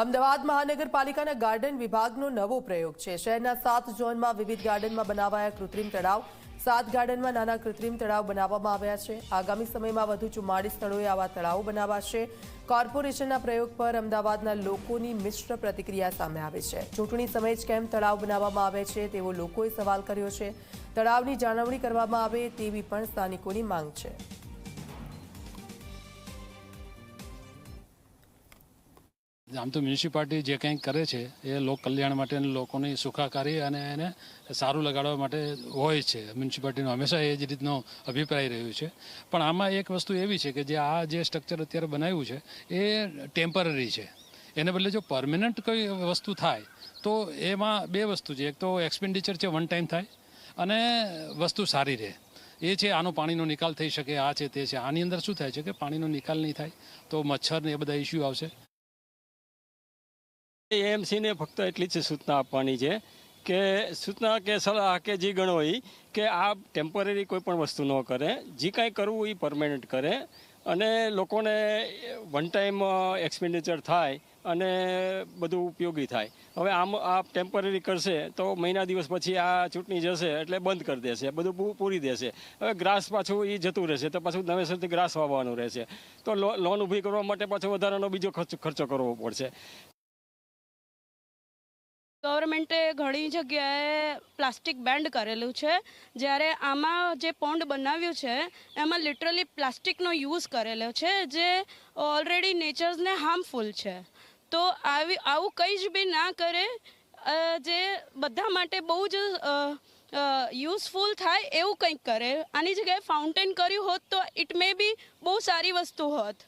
અમદાવાદ મહાનગરપાલિકાના ગાર્ડન વિભાગનો નવો પ્રયોગ છે. શહેરના સાત ઝોનમાં વિવિધ ગાર્ડનમાં બનાવાયા કૃત્રિમ તળાવ, સાત ગાર્ડનમાં નાના કૃત્રિમ તળાવ બનાવવામાં આવ્યા છે. આગામી સમયમાં વધુ ચુમ્માળીસ સ્થળોએ આવા તળાવો બનાવાશે. કોર્પોરેશનના પ્રયોગ પર અમદાવાદના લોકોની મિશ્ર પ્રતિક્રિયા સામે આવે છે. ચૂંટણી સમયે જ કેમ તળાવ બનાવવામાં આવે છે તેવો લોકોએ સવાલ કર્યો છે. તળાવની જાળવણી કરવામાં આવે તેવી પણ સ્થાનિકોની માંગ છે. આમ તો મ્યુનિસિપાલિટી જે કંઈ કરે છે, એ લોક કલ્યાણ માટે લોકોની સુખાકારી અને એને સારું લગાડવા માટે હોય છે. મ્યુનિસિપાલિટીનો હંમેશા એ જ રીતનો અભિપ્રાય રહ્યો છે. પણ આમાં એક વસ્તુ એવી છે કે જે આ જે સ્ટ્રક્ચર અત્યારે બનાવ્યું છે, એ ટેમ્પરરી છે. એને બદલે જો પરમેનન્ટ કોઈ વસ્તુ થાય, તો એમાં બે વસ્તુ છે. એક તો એક્સપેન્ડિચર છે વન ટાઈમ થાય, અને વસ્તુ સારી રહે. એ છે આનો પાણીનો નિકાલ થઈ શકે, આ છે તે છે. આની અંદર શું થાય છે કે પાણીનો નિકાલ નહીં થાય, તો મચ્છર ને એ બધા ઇસ્યુ આવશે. એએમસીને ફક્ત એટલી જ સૂચના આપવાની છે કે સૂચના કે સલાહ કે જે ગણો એ કે આ ટેમ્પરરી કોઈ પણ વસ્તુ ન કરે, જે કાંઈ કરવું એ પરમેનન્ટ કરે અને લોકોને વન ટાઈમ એક્સપેન્ડિચર થાય અને બધું ઉપયોગી થાય. હવે આમ આ ટેમ્પરરી કરશે તો મહિના દિવસ પછી આ ચૂંટણી જશે એટલે બંધ કરી દેશે, બધું પૂરી દેશે. હવે ગ્રાસ પાછું એ જતું રહેશે તો પાછું નવેસરથી ગ્રાસ વાવવાનું રહેશે. તો લોન ઊભી કરવા માટે પાછો વધારાનો બીજો ખર્ચ, ખર્ચો કરવો પડશે. ગવર્મેન્ટે ઘણી જગ્યાએ પ્લાસ્ટિક બેન્ડ કરેલું છે. જ્યારે આમાં જે પોન્ડ બનાવ્યું છે, એમાં લિટરલી પ્લાસ્ટિકનો યુઝ કરેલો છે, જે ઓલરેડી નેચર્સને હાર્મફુલ છે. તો આવી, આવું કંઈ જ બી ના કરે જે બધા માટે બહુ જ યુઝફુલ થાય એવું કંઈક કરે. આની જગ્યાએ ફાઉન્ટેન કર્યું હોત તો ઇટ મે બી બહુ સારી વસ્તુ હોત.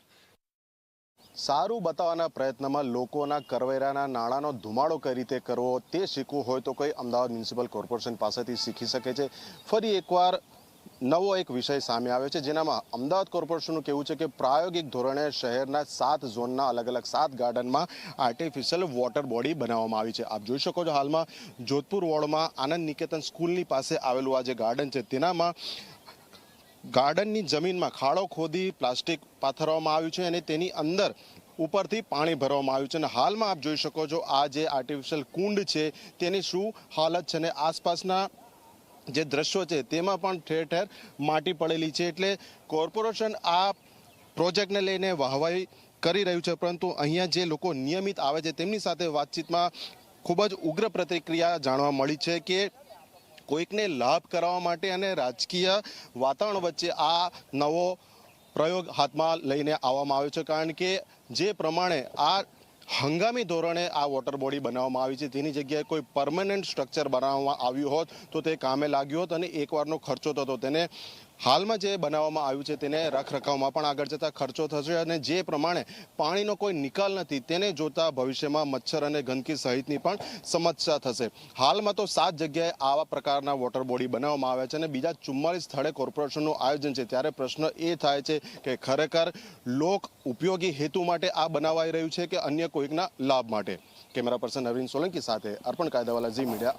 સારું બતાવવાના પ્રયત્નમાં લોકોના કરવેરાના નાણાંનો ધુમાડો કઈ રીતે કરવો તે શીખવું હોય તો કોઈ અમદાવાદ મ્યુનિસિપલ કોર્પોરેશન પાસેથી શીખી શકે છે. ફરી એકવાર નવો એક વિષય સામે આવ્યો છે, જેનામાં અમદાવાદ કોર્પોરેશનનું કહેવું છે કે પ્રાયોગિક ધોરણે શહેરના સાત ઝોનના અલગ અલગ સાત ગાર્ડનમાં આર્ટિફિશિયલ વોટર બોડી બનાવવામાં આવી છે. આપ જોઈ શકો છો હાલમાં જોધપુર વોર્ડમાં આનંદ નિકેતન સ્કૂલની પાસે આવેલું આ જે ગાર્ડન છે, તેનામાં ગાર્ડનની જમીનમાં ખાડો ખોદી પ્લાસ્ટિક પાથરવામાં આવ્યું છે અને તેની અંદર ઉપરથી પાણી ભરવામાં આવ્યું છે. અને હાલમાં આપ જોઈ શકો છો, આ જે આર્ટિફિશિયલ કુંડ છે, તેની શું હાલત છે અને આસપાસના જે દ્રશ્યો છે, તેમાં પણ ઠેર ઠેર માટી પડેલી છે. એટલે કોર્પોરેશન આ પ્રોજેક્ટને લઈને વાહવાઈ કરી રહ્યું છે, પરંતુ અહીંયા જે લોકો નિયમિત આવે છે, તેમની સાથે વાતચીતમાં ખૂબ જ ઉગ્ર પ્રતિક્રિયા જાણવા મળી છે કે કોઈકને લાભ કરાવવા માટે અને રાજકીય વાતાવરણ વચ્ચે આ નવો પ્રયોગ હાથમાં લઈને આવવામાં આવ્યો છે. કારણ કે જે પ્રમાણે આ હંગામી ધોરણે આ વોટર બોડી બનાવવામાં આવી છે, તેની જગ્યાએ કોઈ પરમનન્ટ સ્ટ્રક્ચર બનાવવામાં આવ્યું હોત તો તે કામે લાગ્યું હોત અને એકવારનો ખર્ચો થતો તેને હાલમાં જે બનાવવામાં આવ્યું છે તેને રખરખાવમાં પણ આગળ જતા ખર્ચો થશે અને જે પ્રમાણે પાણીનો કોઈ નિકાલ નથી તેને જોતા ભવિષ્યમાં મચ્છર અને ગંદકી સહિતની પણ સમસ્યા થશે. હાલમાં તો સાત જગ્યાએ આવા પ્રકારના વોટર બોડી બનાવવામાં આવ્યા છે અને બીજા ચુમ્માલીસ સ્થળે કોર્પોરેશનનું આયોજન છે. ત્યારે પ્રશ્ન એ થાય છે કે ખરેખર લોક ઉપયોગી હેતુ માટે આ બનાવાઈ રહ્યું છે કે અન્ય કોઈકના લાભ માટે? કેમેરા પર્સન અરવિંદ સોલંકી સાથે અર્પણ કાયદાવાલા ઝી મીડિયા